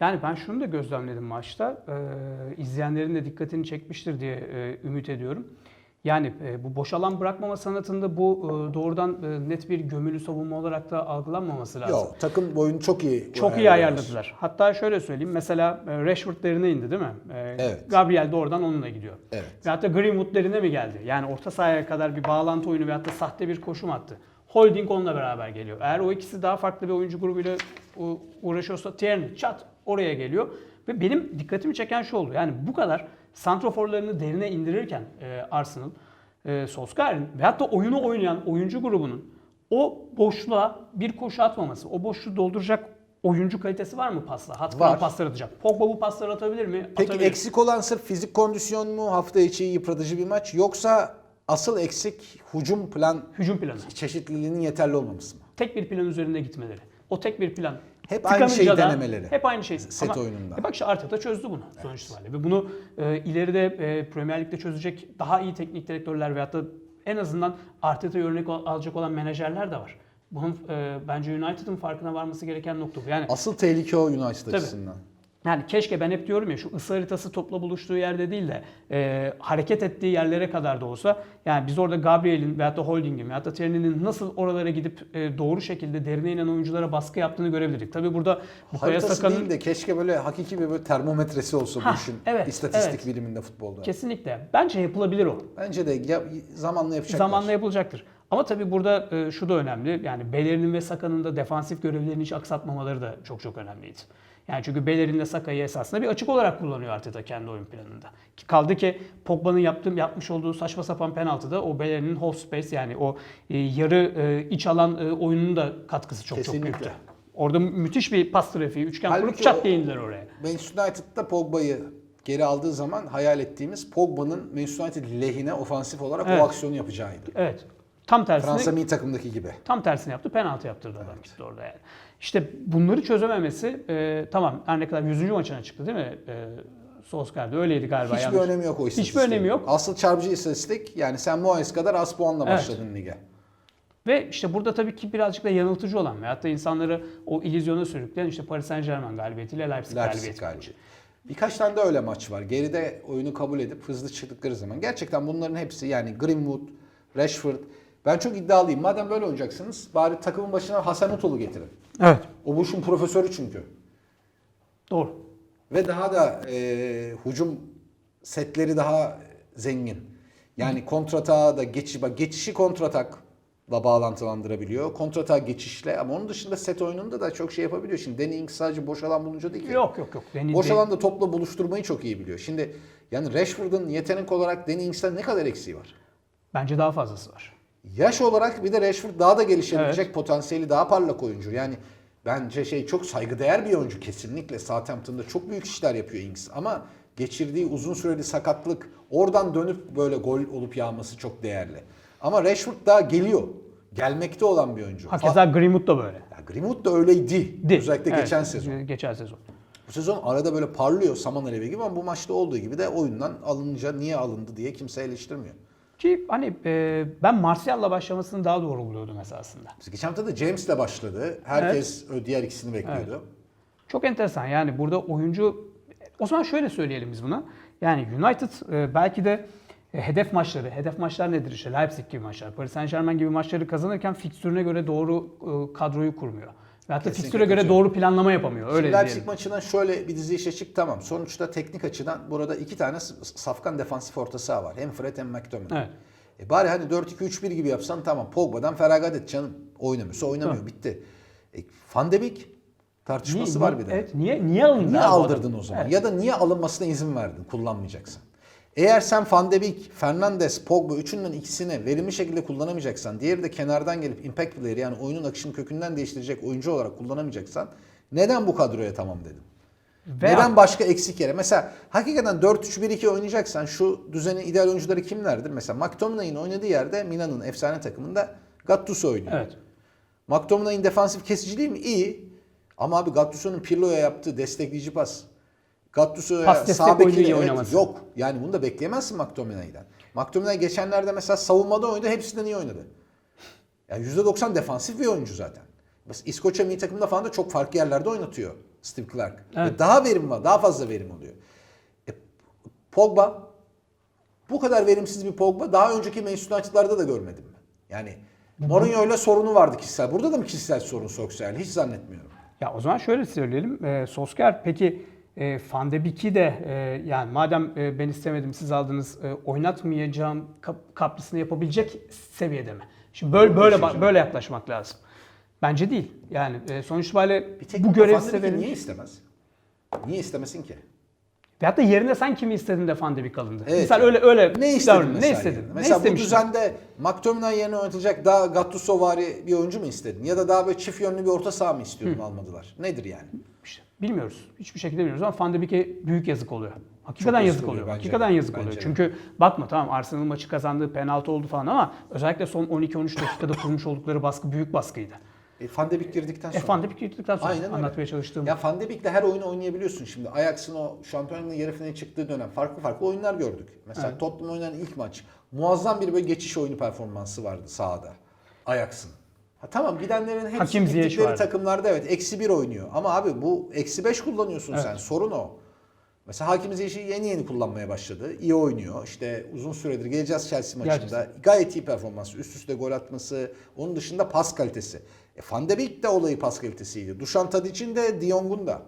Yani ben şunu da gözlemledim maçta. Ee, izleyenlerin de dikkatini çekmiştir diye e, ümit ediyorum. Yani e, bu boş alan bırakmama sanatında bu e, doğrudan e, net bir gömülü savunma olarak da algılanmaması lazım. Yok takım boyunu çok iyi Çok iyi ayarladılar. Hatta şöyle söyleyeyim. Mesela e, Rashford derine indi değil mi? E, Evet. Gabriel de oradan onunla gidiyor. Evet. Ve hatta Greenwood derine mi geldi? Yani orta sahaya kadar bir bağlantı oyunu ve hatta sahte bir koşum attı. Holding onunla beraber geliyor. Eğer o ikisi daha farklı bir oyuncu grubuyla u- uğraşıyorsa Tierney çat oraya geliyor. Ve benim dikkatimi çeken şu oldu. Yani bu kadar santroforlarını derine indirirken e, Arsenal, e, Solskjaer'in ve hatta oyunu oynayan oyuncu grubunun o boşluğa bir koşu atmaması, o boşluğu dolduracak oyuncu kalitesi var mı pasla? Hat Var. paslar atacak. Pogba bu pasları atabilir mi? Peki Atabilir. eksik olan sırf fizik kondisyon mu hafta içi yıpratıcı bir maç yoksa asıl eksik hücum plan Hücum planı. çeşitliliğinin yeterli olmaması mı? tek bir plan üzerinde gitmeleri. O tek bir plan. Hep aynı şeyi denemeleri. Hep aynı şey. Set Ama, oyununda. E bak işte Arteta çözdü bunu sonuç itibariyle. Ve bunu e, ileride e, Premier Lig'de çözecek daha iyi teknik direktörler veyahut da en azından Arteta'yı örnek al- alacak olan menajerler de var. Bunun e, bence United'ın farkına varması gereken nokta bu. Yani Asıl tehlike o United Tabii. açısından. Yani keşke ben hep diyorum ya şu ısı haritası topla buluştuğu yerde değil de e, hareket ettiği yerlere kadar da olsa yani biz orada Gabriel'in veyahut da Holding'in veyahut da Tierney'nin nasıl oralara gidip e, doğru şekilde derine inen oyunculara baskı yaptığını görebilirdik. Tabii burada Haritası Saka'nın değil de keşke böyle hakiki bir böyle termometresi olsa bu Hah, işin evet, istatistik evet. biliminde futbolda. kesinlikle bence yapılabilir o. Bence de ya, zamanla yapacaklar. Zamanla yapılacaktır. Ama tabii burada e, şu da önemli. Yani Beller'in ve Saka'nın da defansif görevlerini hiç aksatmamaları da çok çok önemliydi. Yani çünkü Beller'in de Saka'yı esasında bir açık olarak kullanıyor Arteta kendi oyun planında. Ki Kaldı ki Pogba'nın yaptığım yapmış olduğu saçma sapan penaltıda o Beller'in half space yani o e, yarı e, iç alan e, oyunun da katkısı çok Kesinlikle. çok büyüktü. Orada mü- müthiş bir pas trafiği, üçgen kurup Halbuki çat o- diye indiler oraya. Manchester United'da Pogba'yı geri aldığı zaman hayal ettiğimiz Pogba'nın Manchester United lehine ofansif olarak Evet. o aksiyonu yapacağıydı. Evet. Tam tersine Fransa milli takımdaki gibi. Tam tersini yaptı. Penaltı yaptırdı adam gitti orada yani. İşte bunları çözememesi e, tamam her ne kadar 100. maçına çıktı değil mi? E, Solskjaer'de öyleydi galiba. Hiçbir yanlış. önemi yok o Hiçbir istatistiğin. önemi yok. Asıl çarpıcı istatistik yani sen Moyes kadar az puanla Evet. başladın lige. Ve işte burada tabii ki birazcık da yanıltıcı olan veyahut da insanları o illüzyona sürükleyen işte Paris Saint Germain galibiyetiyle Leipzig, Leipzig galibiyeti. galibi. Birkaç tane de öyle maç var. Geride oyunu kabul edip hızlı çıktıkları zaman. Gerçekten bunların hepsi yani Greenwood, Rashford. Ben çok iddialıyım. Madem böyle oynayacaksınız bari takımın başına Hasan Utol'u getirin. Evet. O bu işin profesörü çünkü. Doğru. Ve daha da e, hücum setleri daha zengin. Yani kontratağa da geçiş, bak geçişi kontratakla bağlantılandırabiliyor. Kontratağa geçişle ama onun dışında set oyununda da çok şey yapabiliyor. Şimdi Danny Ings sadece boş alan bulunca değil ki. Yok yok yok. Deni- Boş alanda topla buluşturmayı çok iyi biliyor. Şimdi yani Rashford'un yetenek olarak Danny Ings'ten ne kadar eksiği var? Bence daha fazlası var. Yaş olarak bir de Rashford daha da gelişebilecek potansiyeli daha parlak oyuncu. Yani bence şey çok saygıdeğer bir oyuncu kesinlikle. Southampton'da çok büyük işler yapıyor Ings ama geçirdiği uzun süreli sakatlık oradan dönüp böyle gol olup yağması çok değerli. Ama Rashford daha geliyor. Gelmekte olan bir oyuncu. Hakeza Greenwood da böyle. Ya Greenwood da öyleydi. Di. Özellikle Evet, geçen sezon. Geçen sezon. Bu sezon arada böyle parlıyor saman alevi gibi ama bu maçta olduğu gibi de oyundan alınca niye alındı diye kimse eleştirmiyor. Ki hani e, ben Martial'la başlamasını daha doğru buluyordum esasında. Biz geçen hafta da James'le başladı. Herkes ö- diğer ikisini bekliyordu. Çok enteresan yani burada oyuncu o zaman şöyle söyleyelim biz buna. Yani United e, belki de e, hedef maçları, hedef maçlar nedir işte Leipzig gibi maçlar, Paris Saint Germain gibi maçları kazanırken fikstürüne göre doğru e, kadroyu kurmuyor. Ve hatta Kesinlikle fikstüre göre doğru planlama yapamıyor. Öyle Şimdi Leipzig maçından şöyle bir dizi işe çık tamam. Sonuçta teknik açıdan burada iki tane safkan defansif orta saha var. Hem Fred hem McTominay. Evet. E bari hani 4-2-3-1 gibi yapsan tamam. Pogba'dan feragat et canım. Oynamıyorsa oynamıyor. Tamam. Bitti. E, Van de Beek tartışması Niye- var bir de. Evet, niye niye? Niye aldırdın o zaman? Evet. Ya da niye alınmasına izin verdin kullanmayacaksan? Eğer sen Van de Beek, Fernandes, Pogba üçünden ikisini verimli şekilde kullanamayacaksan, diğeri de kenardan gelip impact player yani oyunun akışını kökünden değiştirecek oyuncu olarak kullanamayacaksan neden bu kadroya tamam dedin? Ve neden başka eksik yere? Mesela hakikaten 4-3-1-2 oynayacaksan şu düzenin ideal oyuncuları kimlerdir? Mesela McTominay'ın oynadığı yerde Milan'ın efsane takımında Gattuso oynuyor. Evet. McTominay'ın defansif kesiciliği mi? İyi. Ama abi Gattuso'nun Pirlo'ya yaptığı destekleyici pas. Destek sağ iyi evet, oynaması. yok. Yani bunu da bekleyemezsin McTominay'den. McTominay geçenlerde mesela savunmada oynadı. Hepsinden iyi oynadı. Yani %90 defansif bir oyuncu zaten. Mesela İskoçya milli takımında falan da çok farklı yerlerde oynatıyor Steve Clark. Evet. Ve daha verim var. Daha fazla verim oluyor. E, Pogba bu kadar verimsiz bir Pogba daha önceki Manchester United'larda da görmedim ben. Yani Mourinho ile sorunu vardı kişisel. Burada da mı kişisel sorun Solskjaer'le? Hiç zannetmiyorum. Ya o zaman şöyle söyleyelim. E, Solskjaer peki e, Van de Beek'i de e, yani madem e, ben istemedim siz aldınız e, oynatmayacağım kap, kaprisini yapabilecek seviyede mi? Şimdi böyle böyle ba- böyle yaklaşmak lazım. Bence değil. Yani e, sonuç itibariyle Bir tek bu görev size verilmiş. niye istemez? Niye istemesin ki? Veyahut da yerine sen kimi istedin de Van de Beek alındı. Evet. Misal öyle öyle Ne istedin davranın. mesela? Ne istedin? yani? ne Mesela bu istemiştin? düzende McTominay yerine oynatacak daha Gattuso bir oyuncu mu istedin? Ya da daha böyle çift yönlü bir orta saha mı istiyordun almadılar? Nedir yani? İşte bilmiyoruz. Hiçbir şekilde bilmiyoruz ama Van de Beek'e büyük yazık oluyor. Hakikaten Çok yazık oluyor bence Hakikaten yazık Bence oluyor. Çünkü bakma tamam Arsenal maçı kazandığı penaltı oldu falan ama özellikle son 12-13 dakikada kurmuş oldukları baskı büyük baskıydı. E, Van de Beek girdikten sonra. E Van de Beek girdikten sonra Aynen öyle. anlatmaya çalıştığım. Ya Van de Beek'le her oyunu oynayabiliyorsun şimdi. Ajax'ın o Şampiyonlar Ligi yarı finaline çıktığı dönem farklı farklı oyunlar gördük. Mesela Tottenham oynanan ilk maç muazzam bir böyle geçiş oyunu performansı vardı sahada. Ajax'ın. Ha tamam gidenlerin hepsi Hakim gittikleri takımlarda evet eksi bir oynuyor. Ama abi bu eksi beş kullanıyorsun sen. Sorun o. Mesela Hakim Ziyech'i yeni yeni kullanmaya başladı. İyi oynuyor. İşte uzun süredir geleceğiz Chelsea maçında. Gayet iyi performans. Üst üste gol atması. Onun dışında pas kalitesi. E Van de Beek de olayı pas kalitesiydi. Dušan Tadic'in de Jong'un da.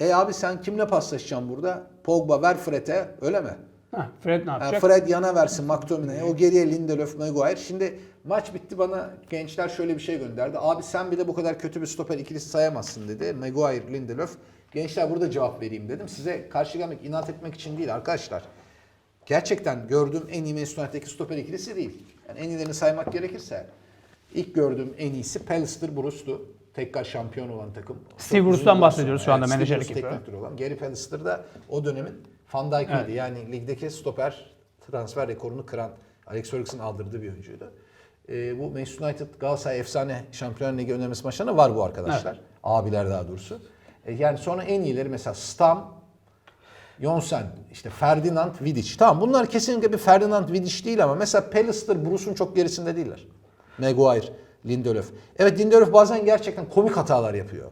E abi sen kimle paslaşacaksın burada? Pogba ver Fred'e öyle mi? Ha, Fred ne yapacak? Fred yana versin McTominay'e. O geriye Lindelöf, Maguire. Şimdi maç bitti bana gençler şöyle bir şey gönderdi. Abi sen bile bu kadar kötü bir stoper ikilisi sayamazsın dedi. Maguire, Lindelöf. Gençler burada cevap vereyim dedim. Size karşı gelmek, inat etmek için değil arkadaşlar. Gerçekten gördüğüm en iyi Manchester United'deki stoper ikilisi değil. Yani en iyilerini saymak gerekirse ilk gördüğüm en iyisi Pallister Bruce'tu. Tekrar şampiyon olan takım. Steve uzun bahsediyoruz şu anda Bruce yapıyor. teknik olan. Gary Pallister da o dönemin Van Dijk'ıydı. Evet. Yani ligdeki stoper transfer rekorunu kıran Alex Ferguson aldırdığı bir oyuncuydu. Ee, bu Manchester United Galatasaray efsane Şampiyonlar Ligi önermesi maçlarında var bu arkadaşlar. Abiler daha doğrusu. Ee, yani sonra en iyileri mesela Stam, Jonsen, işte Ferdinand, Vidic. Tamam bunlar kesinlikle bir Ferdinand Vidic değil ama mesela Pallister, Bruce'un çok gerisinde değiller. Maguire, Lindelöf. Evet Lindelöf bazen gerçekten komik hatalar yapıyor.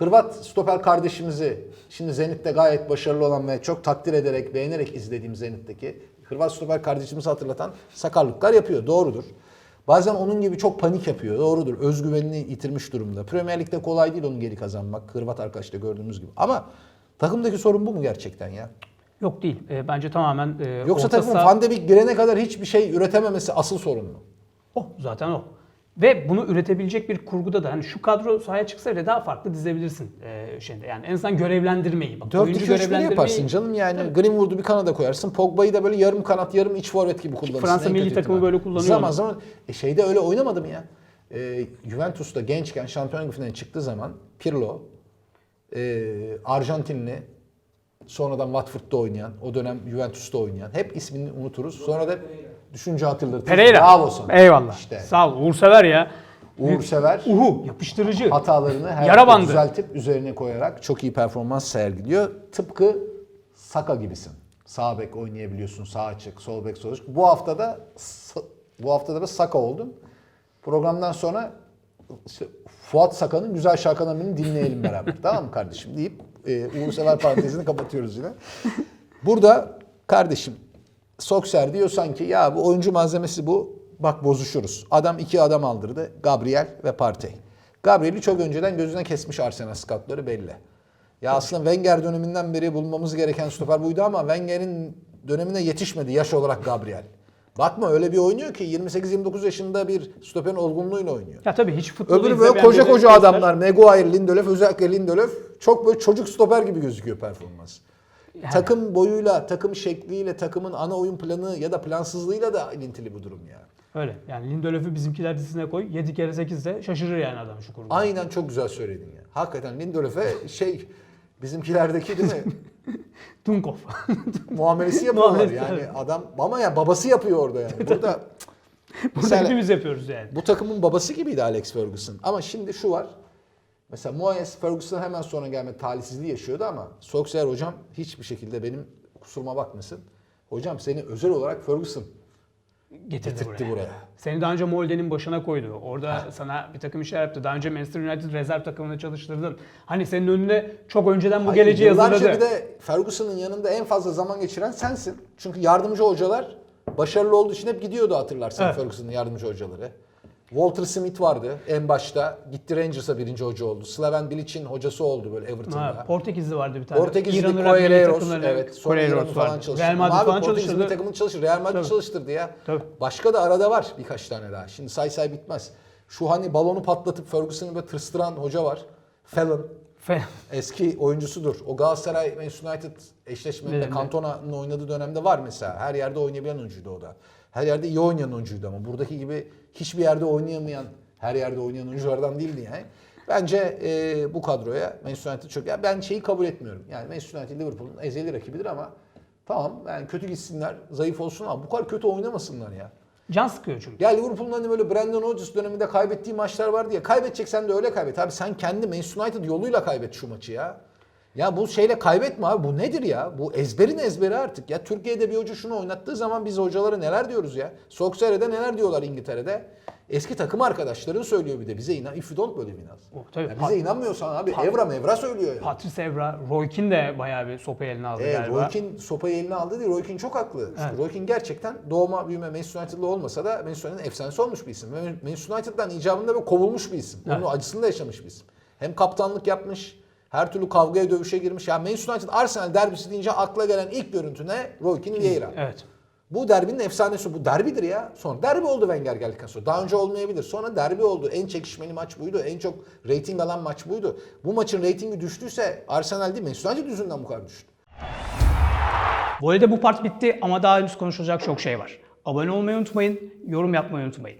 Hırvat stoper kardeşimizi şimdi Zenit'te gayet başarılı olan ve çok takdir ederek, beğenerek izlediğim Zenit'teki Hırvat stoper kardeşimizi hatırlatan sakarlıklar yapıyor. Doğrudur. Bazen onun gibi çok panik yapıyor. Doğrudur. Özgüvenini yitirmiş durumda. Premier Lig'de kolay değil onun geri kazanmak. Hırvat arkadaşta gördüğümüz gibi. Ama takımdaki sorun bu mu gerçekten ya? Yok değil. E, bence tamamen e, Yoksa orta takımın Van de Beek girene kadar hiçbir şey üretememesi asıl sorun mu? O zaten o. Ve bunu üretebilecek bir kurguda da hani şu kadro sahaya çıksa bile daha farklı dizebilirsin e, şeyde. Yani en azından görevlendirmeyi. Bak, 4 oyuncu 2 3 görevlendirmeyi- yaparsın canım yani. Greenwood'u bir kanada koyarsın. Pogba'yı da böyle yarım kanat yarım iç forvet gibi kullanırsın. Fransa en milli takımı böyle kullanıyor Zaman zaman e, şeyde öyle oynamadı mı ya? E, Juventus'ta gençken Şampiyonlar Ligi finaline çıktığı zaman Pirlo, e, Arjantinli, sonradan Watford'da oynayan, o dönem Juventus'ta oynayan. Hep ismini unuturuz. Sonra da düşünce hatırlatırız. Pereira. Bravo sana. Eyvallah. İşte. Sağ ol. Uğur sever ya. Uğur Sever. Uhu. Yapıştırıcı. hatalarını her Yara bandı. düzeltip üzerine koyarak çok iyi performans sergiliyor. Tıpkı Saka gibisin. Sağ bek oynayabiliyorsun, sağ açık, sol bek, sol açık. Bu hafta da bu haftada da Saka oldun. Programdan sonra işte Fuat Saka'nın güzel şarkılarını dinleyelim beraber. tamam mı kardeşim deyip e, Uğur Sever parantezini kapatıyoruz yine. Burada kardeşim Sokser diyor sanki ya bu oyuncu malzemesi bu. Bak bozuşuruz. Adam iki adam aldırdı. Gabriel ve Partey. Gabriel'i çok önceden gözüne kesmiş Arsenal scoutları belli. Ya aslında Wenger döneminden beri bulmamız gereken stoper buydu ama Wenger'in dönemine yetişmedi yaş olarak Gabriel. Bakma öyle bir oynuyor ki 28-29 yaşında bir stoperin olgunluğuyla oynuyor. Ya tabii hiç futbol Öbürü böyle koca koca adamlar. Maguire, Lindelöf, özellikle Lindelöf çok böyle çocuk stoper gibi gözüküyor performans. Takım boyuyla, takım şekliyle, takımın ana oyun planı ya da plansızlığıyla da ilintili bu durum ya. Öyle. Yani Lindelöf'ü bizimkiler dizisine koy. 7 kere 8 de şaşırır yani adam şu kurgu. Aynen çok güzel söyledin ya. Hakikaten Lindelöf'e şey bizimkilerdeki değil mi? Dunkov. Muamelesi yapıyorlar yani adam ama ya babası yapıyor orada yani. Burada Burada hepimiz yapıyoruz yani. Bu takımın babası gibiydi Alex Ferguson. Ama şimdi şu var. Mesela Moyes Ferguson'dan hemen sonra gelme talihsizliği yaşıyordu ama Solskjaer hocam hiçbir şekilde benim kusuruma bakmasın. Hocam seni özel olarak Ferguson getirdi, Getirtti buraya. buraya. Seni daha önce Molde'nin başına koydu. Orada sana bir takım işler yaptı. Daha önce Manchester United rezerv takımında çalıştırdın. Hani senin önüne çok önceden bu Hayır, geleceği hazırladı. bir de Ferguson'ın yanında en fazla zaman geçiren sensin. Çünkü yardımcı hocalar başarılı olduğu için hep gidiyordu hatırlarsan Evet. Ferguson'ın yardımcı hocaları. Walter Smith vardı en başta. Gitti Rangers'a birinci hoca oldu. Slaven Bilic'in hocası oldu böyle Everton'da. Ha, Portekizli vardı bir tane. Portekizli takımlarına- evet. Sonra İran'ı falan çalıştırdı. Real Madrid falan çalıştırdı. takımını çalıştırdı. Real Madrid Tabii. çalıştırdı ya. Tabii. Başka da arada var birkaç tane daha. Şimdi say say bitmez. Şu hani balonu patlatıp Ferguson'ı böyle tırstıran hoca var. Fallon. Eski oyuncusudur. O Galatasaray Manchester United eşleşmelerinde Evet. Cantona'nın oynadığı dönemde var mesela. Her yerde oynayabilen oyuncuydu o da. Her yerde iyi oynayan oyuncuydu ama buradaki gibi hiçbir yerde oynayamayan, her yerde oynayan oyunculardan değildi yani. Bence e, bu kadroya Manchester United çok... Ya ben şeyi kabul etmiyorum. Yani Manchester United Liverpool'un ezeli rakibidir ama tamam yani kötü gitsinler, zayıf olsun ama bu kadar kötü oynamasınlar ya. Can sıkıyor çünkü. Ya Liverpool'un hani böyle Brandon Rodgers döneminde kaybettiği maçlar vardı ya. Kaybedeceksen de öyle kaybet. Abi sen kendi Manchester United yoluyla kaybet şu maçı ya. Ya bu şeyle kaybetme abi. Bu nedir ya? Bu ezberin ezberi artık. Ya Türkiye'de bir hoca şunu oynattığı zaman biz hocalara neler diyoruz ya? Solskjaer'e neler diyorlar İngiltere'de? Eski takım arkadaşların söylüyor bir de bize inan. If you don't believe in us. Oh, tabii. Ya bize inanmıyorsan abi Evra Mevra söylüyor ya. Patrice Evra, Roy Keane de bayağı bir sopayı eline aldı Evet, galiba. Roy Keane sopayı eline aldı değil. Roy Keane çok haklı. Evet. Roy Keane gerçekten doğma büyüme Manchester United'lı olmasa da Manchester United'ın efsanesi olmuş bir isim. Manchester United'dan icabında böyle kovulmuş bir isim. Onun Evet. acısını da yaşamış bir isim. Hem kaptanlık yapmış, her türlü kavgaya dövüşe girmiş. Ya Manchester United Arsenal derbisi deyince akla gelen ilk görüntü ne? Roy Keane Vieira. Evet. Bu derbinin efsanesi bu. Derbidir ya. Sonra derbi oldu Wenger geldikten sonra. Daha önce olmayabilir. Sonra derbi oldu. En çekişmeli maç buydu. En çok reyting alan maç buydu. Bu maçın reytingi düştüyse Arsenal değil Manchester United yüzünden bu kadar düştü. Voley'de bu part bitti ama daha henüz konuşulacak çok şey var. Abone olmayı unutmayın, yorum yapmayı unutmayın.